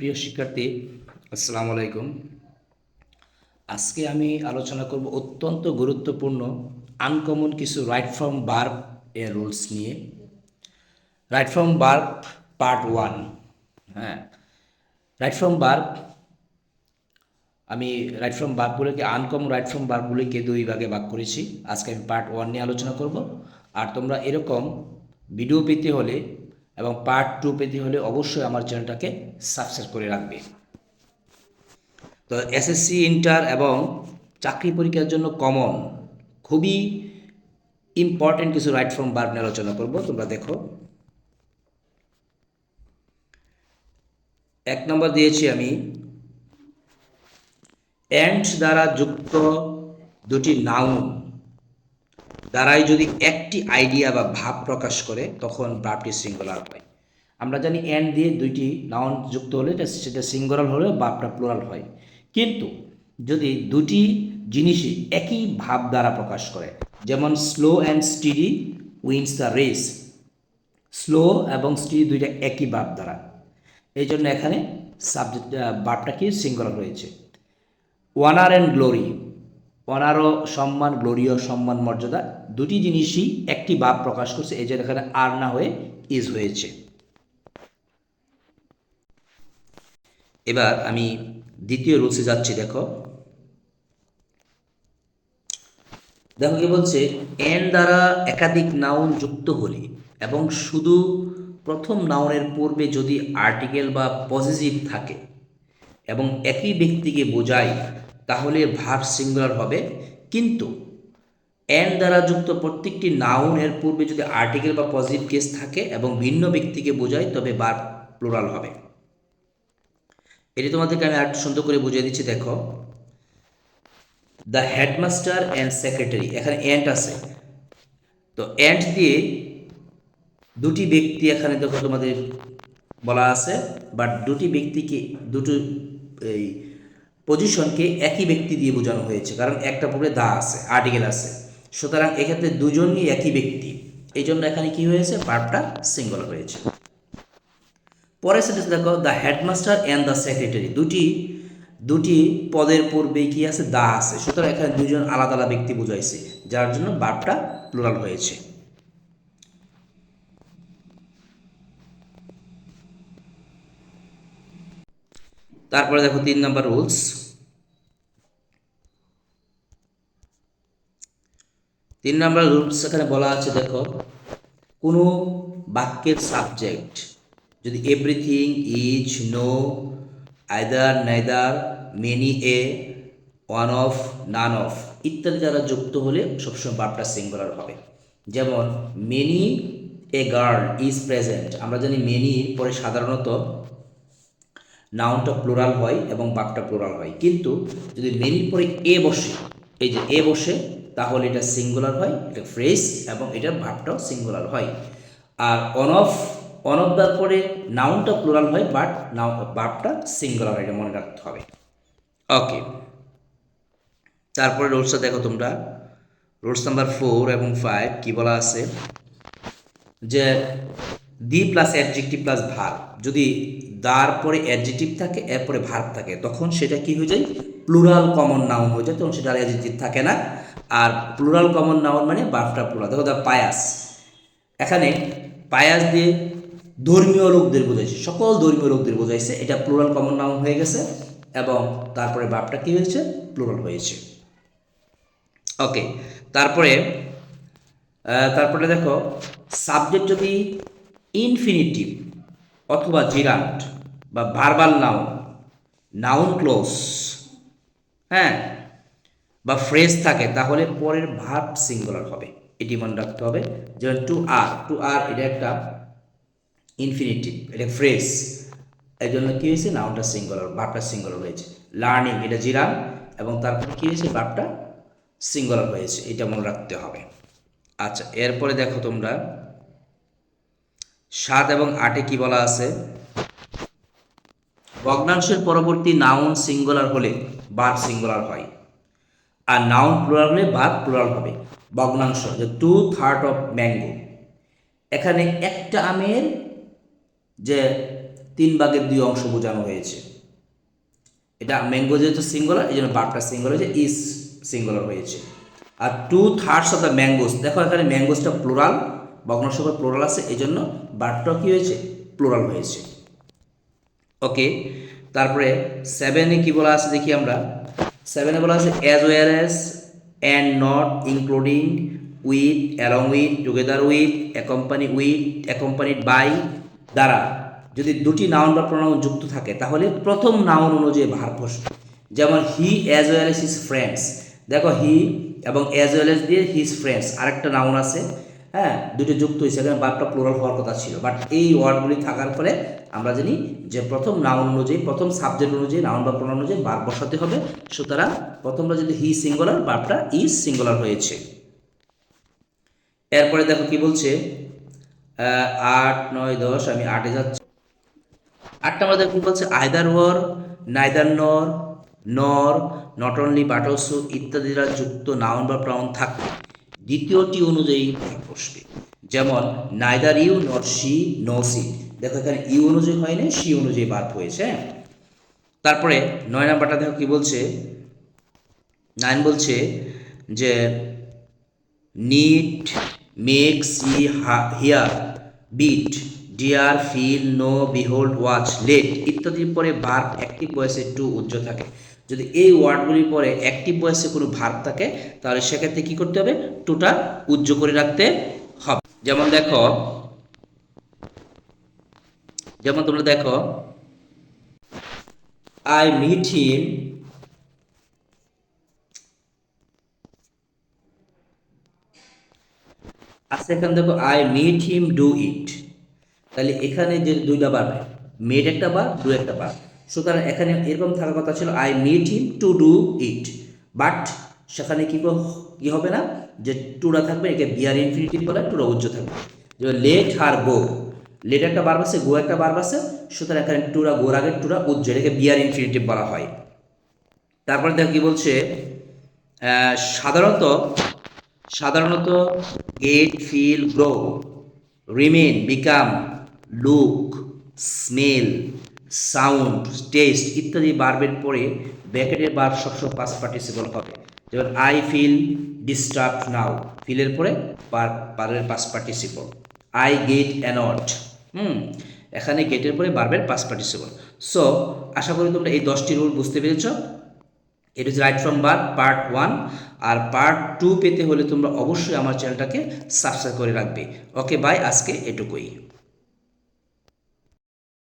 প্রিয় শিক্ষার্থী, আসসালামু আলাইকুম। আজকে আমি আলোচনা করব অত্যন্ত গুরুত্বপূর্ণ আনকমন কিছু রাইট ফ্রম বার্ব এর রুলস নিয়ে। Right from verb part one হ্যাঁ। রাইট ফ্রম বার্ব আমি রাইট ফ্রম বার্বগুলোকে আনকমন রাইট ফ্রম বার্বগুলিকে দুই ভাগে ভাগ করেছি। আজকে আমি পার্ট ওয়ান নিয়ে আলোচনা করব। আর তোমরা এরকম ভিডিও পেতে হলে এবং পার্ট টু পেতে হলে অবশ্যই আমার চ্যানেলটাকে সাবস্ক্রাইব করে রাখবে। তো এসএসসি ইন্টার এবং চাকরি পরীক্ষার জন্য কমন খুবই ইম্পর্টেন্ট কিছু রাইট ফ্রম বার্ব নিয়ে আলোচনা করব, তোমরা দেখো। এক নম্বর দিয়েছি আমি। অ্যান্ড দ্বারা যুক্ত দুটি নাউন দ্বারাই যদি একটি আইডিয়া বা ভাব প্রকাশ করে, তখন ভাবটি সিঙ্গুলার হয়। আমরা জানি অ্যান্ড দিয়ে দুইটি নাউন যুক্ত হলে সেটা সিঙ্গুলার হলে ভাবটা প্লুরাল হয়। কিন্তু যদি দুটি জিনিসই একই ভাব দ্বারা প্রকাশ করে, যেমন slow and steady wins the race slow এবং স্টিডি দুইটা একই ভাব দ্বারা। এই জন্য এখানে সাবজেক্ট ভাবটা কি সিঙ্গুলার রয়েছে। ওয়ানার অ্যান্ড গ্লোরি অনার সম্মান গ্লোরীয় সম্মান, মর্যাদা দুটি জিনিসই একটি ভাব প্রকাশ করছে, এই যে এখানে আর না হয়ে ইজ হয়েছে। এবার আমি দ্বিতীয় রুলসে যাচ্ছি, দেখো। দেখো কি বলছে, এন দ্বারা একাধিক নাউন যুক্ত হলে এবং শুধু প্রথম নাউনের পূর্বে যদি আর্টিকেল বা পজিটিভ থাকে এবং একই ব্যক্তিকে বোঝায় তাহলে ভার সিঙ্গুলার হবে। কিন্তু এন দ্বারা যুক্ত প্রত্যেকটি নাউনের পূর্বে যদি আর্টিকেল বা পজিটিভ কেস থাকে এবং ভিন্ন ব্যক্তিকে বোঝায়, তবে বার প্লোরাল হবে। এটি তোমাদেরকে আমি আর সুন্দর করে বুঝিয়ে দিচ্ছি, দেখো। দ্য হেডমাস্টার অ্যান্ড সেক্রেটারি এখানে অ্যান্ড আছে। তো অ্যান্ড দিয়ে দুটি ব্যক্তি এখানে দেখো তোমাদের বলা আছে বাট দুটি ব্যক্তিকে, দুটো এই পজিশনকে একই ব্যক্তি দিয়ে বোঝানো হয়েছে, কারণ একটা পূর্বে দা আছে আর্টিকেল আছে। সুতরাং এক্ষেত্রে দুজনই একই ব্যক্তি। এই জন্য এখানে কি হয়েছে? পার্টটা সিঙ্গল হয়েছে। পরের সেন্টেন্স দেখো the headmaster and the secretary দুটি দুটি পদের পূর্বে কি আছে? দা আছে। সুতরাং এখানে দুজন আলাদা আলাদা ব্যক্তি বোঝাইছে, যার জন্য বার্বটা প্লুরাল হয়েছে। তারপরে দেখো তিন নম্বর রুলস। তিন নম্বর রুলস এখানে বলা আছে, দেখো, কোনো বাক্যের সাবজেক্ট যদি everything is no either neither many a one of none of ইত্যাদি দ্বারা যুক্ত হলে সবসময় বাপটা সিঙ্গুলার হবে। যেমন many a girl is present আমরা জানি মেনির পরে সাধারণত নাউনটা প্লোরাল হয় এবং বাপটা প্লোরাল হয়। কিন্তু যদি মেনির পরে এ বসে, এই যে এ বসে, তাহলে এটা সিঙ্গুলার হয়, এটা ফ্রেশ এবং এটার ভাবটাও সিঙ্গুলার হয়। আর অন অফ অন অফ দেওয়ার পরে নাউনটা প্লোরাল হয় বাট নাউ ভাবটা সিঙ্গুলার হয়, এটা মনে রাখতে হবে। ওকে তারপরে রোলসটা দেখো তোমরা। রোলস নাম্বার ফোর এবং ফাইভ কী বলা আছে? যে the plus adjective plus verb যদি দার পরে অ্যাডজেক্টিভ থাকে এরপরে ভার্ব থাকে, তখন সেটা কি হয়ে যায়? প্লুরাল কমন নাউন হয়ে যায়, তখন সেটা অ্যাডজেক্টিভ থাকে না। আর প্লুরাল কমন নাউন মানে বার্বটা প্লুরাল দেখো দা পায়াস। এখানে পায়াস দিয়ে ধর্মীয় লোকদের বোঝাইছে, সকল ধর্মীয় লোকদের বোঝাইছে, এটা প্লুরাল কমন নাউন হয়ে গেছে এবং তারপরে বাপটা কি হয়েছে? প্লুরাল হয়েছে। ওকে তারপরে তারপরে দেখো সাবজেক্ট যদি ইনফিনিটিভ অথবা জিরান্ট বা ভার্বাল নাউন নাউন ক্লোজ হ্যাঁ? বা ফ্রেজ থাকে, তাহলে পরের ভার্ব সিঙ্গুলার হবে। এটি মনে রাখতে হবে যেমন টু আর টু আর এটা একটা ইনফিনিটিভ এটা ফ্রেজ এই জন্য কী হয়েছে? নাউনটা সিঙ্গুলার ভার্বটা সিঙ্গুলার হয়েছে। লার্নিং এটা জিরান এবং তারপর কী হয়েছে? ভার্বটা সিঙ্গুলার হয়েছে। এটা মনে রাখতে হবে। আচ্ছা এরপরে দেখো তোমরা সাত এবং আটে কি বলা আছে? ভগ্নাংশের পরবর্তী নাউন সিঙ্গুলার হলে বার সিঙ্গুলার হয়। আর নাউন প্লুরাল হলে বার প্লুরাল হবে। ভগ্নাংশ, যে টু থার্ড অফ ম্যাঙ্গো এখানে একটা আমের যে তিন ভাগের দুই অংশ বোঝানো হয়েছে। এটা ম্যাঙ্গো যেহেতু সিঙ্গুলার এই জন্য বারটা সিঙ্গুলার হয়েছে ইস সিঙ্গুলার হয়েছে। আর two thirds of the mangoes দেখো এখানে ম্যাঙ্গোসটা প্লোরাল ভগ্নাংশকর প্লোরাল আছে এই জন্য বারটাও কী হয়েছে? প্লোরাল হয়েছে। ওকে তারপরে সেভেনে কি বলা আছে দেখি আমরা। সেভেনে বলা আছে as well as and not including with along with together with accompany with accompanied by দ্বারা। যদি দুটি নাউন বা প্রোনাউন যুক্ত থাকে, তাহলে প্রথম নাউন অনুযায়ী ভার বসবে যেমন he as well as his friends দেখো হি এবং অ্যাজ ওয়েল এস দিয়ে হিজ ফ্রেন্ডস আরেকটা নাউন আছে। হ্যাঁ দুটো যুক্ত হয়েছে। এখানে বারটা প্লোরাল হওয়ার কথা ছিল। বাট এই ওয়ার্ডগুলি থাকার ফলে আমরা জানি যে প্রথম নাউন অনুযায়ী, প্রথম সাবজেক্ট অনুযায়ী নাউন বা প্রোনাউন অনুযায়ী বার বসাতে হবে। সুতরাং প্রথমটা যদি হি সিঙ্গুলার বারটা ইজ সিঙ্গুলার হয়েছে। এরপরে দেখো কি বলছে? আট, নয়, দশ, আমি আটে যাচ্ছি। আট নম্বর দেখো কি বলছে? আয়দার ওর নাইদার নর নর নট অনলি বাট অলসো ইত্যাদি যুক্ত নাউন বা প্রাউন থাকলে দ্বিতীয়টি অনুযায়ী বসবে যেমন neither you not see no see দেখো এখানে ইউ অনুযায়ী হয়নি সি অনুযায়ী বাদ হয়েছে হ্যাঁ? তারপরে নয় নাম্বারটা দেখো কি বলছে? নাইন বলছে যে need make see hear bid dare feel know behold watch let ইত্যাদির পরে ভার্ব অ্যাক্টিভ ভয়েসে টু উজ্জ্ব থাকে। যদি এই ওয়ার্ডগুলির পরে অ্যাক্টিভ ভয়েসে কোনো ভার্ব থাকে, তাহলে সেক্ষেত্রে কি করতে হবে? টুটা উজ্জ্ব করে রাখতে হবে। যেমন দেখো, যেমন তোমরা দেখো আই মিট হিম আচ্ছা এখানে দেখো I meet him do it তাহলে এখানে যে দুইটা বার মেড একটা বার ডু একটা বার সুতরাং এখানে এরকম থাকার কথা ছিল I meet him to do it but সেখানে কি কো- হবে না? যে টুরা থাকবে, একে বিয়ার ইনফিনিটিভ বলে টুরা উজ্জ্ব থাকবে। যে লেট হার গো লেট একটা বার আছে গো একটা বার আছে, সুতরাং এখানে টুরা গোর আগে টুরা উজ্জ্বল এটাকে বিয়ার ইনফিনিটিভ বলা হয়। তারপরে দেখো কি বলছে সাধারণত সাধারণত get feel grow remain become look smell sound, taste ইত্যাদি বার্বের পরে ব্যাকেটের বার সবসময় পাস পার্টিসিপল হবে যেমন আই ফিল ডিস্টার্ব নাও ফিলের পরে পারের পাস পার্টিসিপল আই গেট অ্যানট হুম, এখানে গেটের পরে বার্বের পাস পার্টিসিপল সো আশা করি তোমরা এই দশটি রুল বুঝতে পেরেছ। ইট ইজ রাইট ফ্রম বার পার্ট ওয়ান আর পার্ট টু পেতে হলে তোমরা অবশ্যই আমার চ্যানেলটাকে সাবস্ক্রাইব করে রাখবে। ওকে বাই আজকে এটুকুই।